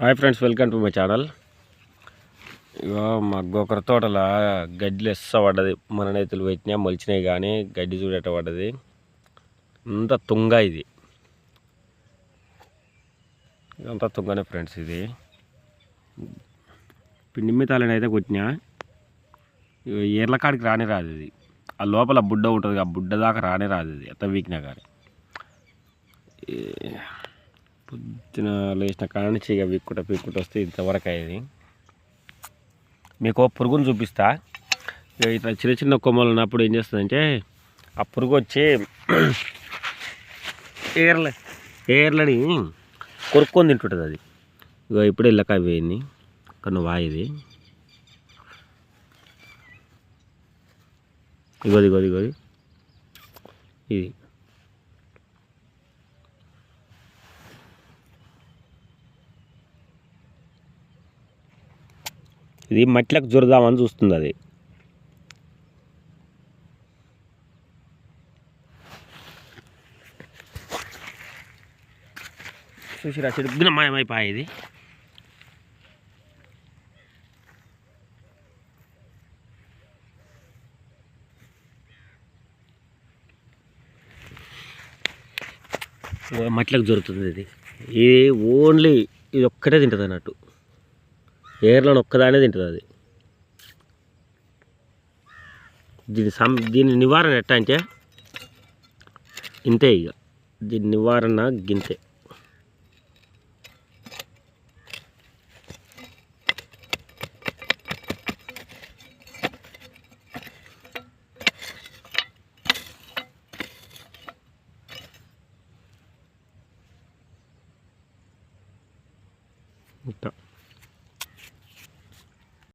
Hi friends welcome to my channel. ఇగో మా గోకర తోటల గడ్డిలు ఎస్స పడ్డది. మన రైతులు పెట్టినా మొలిచినాయి కానీ గడ్డి చూడట పడ్డది. అంత తుంగ ఇది. అంతా తుంగనే ఫ్రెండ్స్ ఇది. పిండి మితాలని అయితే కొట్టినా. ఇగో ఏర్ల కాడికి రాని రాదు ఇది. ఆ లోపల బుడ్డ ఉంటుంది ఆ బుడ్డ దాకా రానే రాదు ఇది. ఎంత వీక్నా కానీ. పొద్దున లేచిన కాడ నుంచి ఇక విక్కుట పిక్కుట వస్తే ఇంతవరకు అయ్యేది మీకు పురుగును చూపిస్తా. ఇక ఇట్లా చిన్న చిన్న కొమ్మలు ఉన్నప్పుడు ఏం చేస్తుందంటే ఆ పురుగు వచ్చి ఏర్ల ఏర్లని కొరుక్కొని తింటుంటుంది అది. ఇక ఇప్పుడే ఇళ్ళకాయ వేయండి కన్ను వాయిది ఇగోది ఇగోది ఇగోది ఇది. ఇది మట్లకు జురదామని చూస్తుంది అది. చూసిరా చెడుగ్గిన మాయమైపోయి ఇది. మట్లకు జరుగుతుంది ఇది. ఇది ఓన్లీ ఇది ఒక్కటే తింటుంది అన్నట్టు ఏర్లను ఒక్కదానే తింటుంది అది. దీని సం దీని నివారణ ఎట్టా అంటే ఇంతే ఇక దీని నివారణ గింతే. ఇట్లా